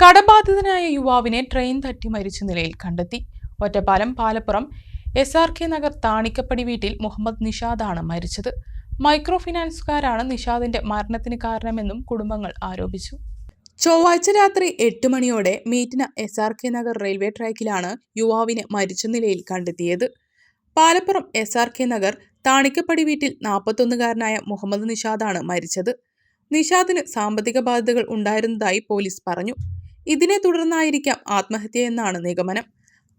കടബാധിതനായ യുവാവിനെ ട്രെയിൻ തട്ടി മരിച്ച നിലയിൽ കണ്ടെത്തി. Ottapalam Palappuram S R K Nagar Thanikkappadi വീട്ടിൽ മുഹമ്മദ് നിഷാദാണ് മരിച്ചത്. മൈക്രോ ഫിനാൻസുകാരാണ് നിഷാദിന്റെ മരണത്തിന് കാരണമെന്നും കുടുംബങ്ങൾ ആരോപിച്ചു. ചൊവ്വാഴ്ച രാത്രി എട്ട് മണിയോടെ മീറ്റിന S R K Nagar railway ട്രാക്കിലാണ് യുവാവിനെ മരിച്ച നിലയിൽ കണ്ടെത്തിയത്. Palappuram S R K Nagar Thanikkappadi വീട്ടിൽ നാൽപ്പത്തൊന്നുകാരനായ മുഹമ്മദ് നിഷാദാണ് മരിച്ചത്. നിഷാദിന് സാമ്പത്തിക ബാധ്യതകൾ ഉണ്ടായിരുന്നതായി പോലീസ് പറഞ്ഞു. ഇതിനെ തുടർന്നായിരിക്കാം ആത്മഹത്യ എന്നാണ് നിഗമനം.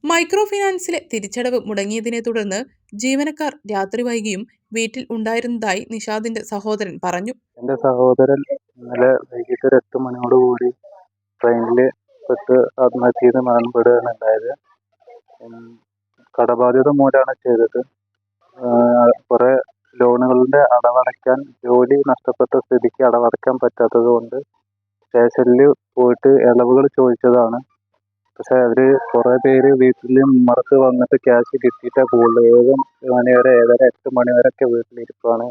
മൈക്രോ ഫിനാൻസിലെ തിരിച്ചടവ് മുടങ്ങിയതിനെ തുടർന്ന് ജീവനക്കാർ രാത്രി വൈകിയും വീട്ടിൽ ഉണ്ടായിരുന്നതായി നിഷാദിന്റെ സഹോദരൻ പറഞ്ഞു. എന്റെ സഹോദരൻ ഇന്നലെ വൈകിട്ട് ഒരു എട്ട് മണിയോടുകൂടി ട്രെയിനിൽ പെട്ട് ആത്മഹത്യ ചെയ്ത് മരണപ്പെടുകയാണ് ഉണ്ടായത്. കടബാധ്യത മൂലമാണ് ചെയ്തത്. കുറെ ലോണുകളുടെ അടവടയ്ക്കാൻ ജോലി നഷ്ടപ്പെട്ട സ്ഥിതിക്ക് അടവടയ്ക്കാൻ പറ്റാത്തത് കൊണ്ട് സ്റ്റേഷനിൽ പോയിട്ട് ഇളവുകൾ ചോദിച്ചതാണ്. പക്ഷേ അവർ കുറേ പേര് വീട്ടിൽ ഉമ്മറത്ത് വന്നിട്ട് ക്യാഷ് കിട്ടിയിട്ടാണ് പോകുള്ളൂ ഏഴ് മണി വരെ ഏഴര എട്ട് മണി വരെ ഒക്കെ വീട്ടിലിരിപ്പാണ്.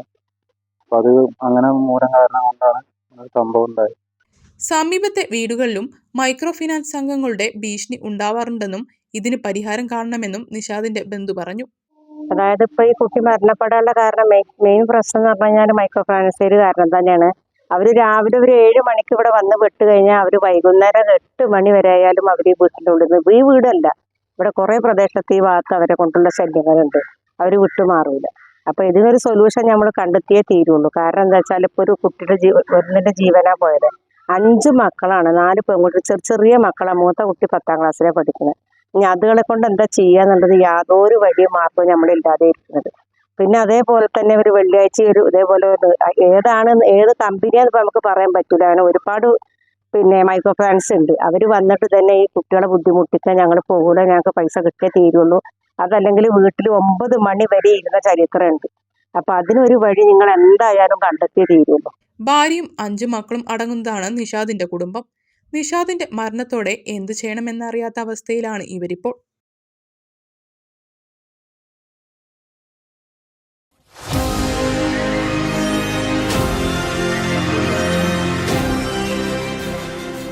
അപ്പം അത് അങ്ങനെ മൂലം കാരണം കൊണ്ടാണ് ഒരു സംഭവം ഉണ്ടായത്. സമീപത്തെ വീടുകളിലും മൈക്രോ ഫിനാൻസ് സംഘങ്ങളുടെ ഭീഷണി ഉണ്ടാവാറുണ്ടെന്നും ഇതിന് പരിഹാരം കാണണമെന്നും നിഷാദിന്റെ ബന്ധു പറഞ്ഞു. അതായത് ഇപ്പൊ ഈ കുട്ടി മരണപ്പെടാനുള്ള കാരണം മെയിൻ പ്രശ്നം എന്ന് പറഞ്ഞു കഴിഞ്ഞാൽ മൈക്രോ ഫിനാൻസിയർ കാരണം തന്നെയാണ്. അവർ രാവിലെ ഒരു ഏഴ് മണിക്ക് ഇവിടെ വന്ന് വിട്ട് കഴിഞ്ഞാൽ അവർ വൈകുന്നേരം എട്ട് മണി വരെ ആയാലും അവർ ഈ വീട്ടിലുണ്ട് ഈ വീടല്ല. ഇവിടെ കുറെ പ്രദേശത്ത് ഈ ഭാഗത്ത് അവരെ കൊണ്ടുള്ള ശല്യങ്ങളുണ്ട്. അവർ വിട്ടുമാറൂല അപ്പൊ ഇതിനൊരു സൊല്യൂഷൻ നമ്മൾ കണ്ടെത്തിയേ തീരുള്ളൂ. കാരണം എന്താ വെച്ചാൽ ഇപ്പൊ ഒരു കുട്ടിയുടെ ജീവ ഒന്നിന്റെ ജീവനാ പോയത്. അഞ്ച് മക്കളാണ്. നാല് പെൺകുട്ടി ചെറിയ ചെറിയ മക്കളാണ് മൂത്ത കുട്ടി പത്താം ക്ലാസ്സിലെ പഠിക്കുന്നത് ഇനി അതുകളെ കൊണ്ട് എന്താ ചെയ്യാന്നുള്ളത് യാതൊരു വഴിയും മാർഗവും നമ്മളില്ലാതെ ഇരിക്കുന്നത്. പിന്നെ അതേപോലെ തന്നെ ഒരു വെള്ളിയാഴ്ച ഒരു ഇതേപോലെ ഏതാണ് ഏത് കമ്പനിയാന്ന് ഇപ്പൊ നമുക്ക് പറയാൻ പറ്റില്ല അങ്ങനെ ഒരുപാട് പിന്നെ മൈക്രോ ഫിനാൻസ് ഉണ്ട്. അവർ വന്നിട്ട് തന്നെ ഈ കുട്ടികളെ ബുദ്ധിമുട്ടിക്കാൻ ഞങ്ങൾ പോകൂല ഞങ്ങൾക്ക് പൈസ കിട്ടിയേ തീരുള്ളൂ. അതല്ലെങ്കിൽ വീട്ടിൽ ഒമ്പത് മണി വരെ ഇരുന്ന ചരിത്രമുണ്ട്. അപ്പൊ അതിനൊരു വഴി നിങ്ങൾ എന്തായാലും കണ്ടെത്തിയേ തീരുള്ളൂ. ഭാര്യയും അഞ്ചു മക്കളും അടങ്ങുന്നതാണ് നിഷാദിന്റെ കുടുംബം. നിഷാദിന്റെ മരണത്തോടെ എന്തു ചെയ്യണമെന്നറിയാത്ത അവസ്ഥയിലാണ് ഇവരിപ്പോൾ.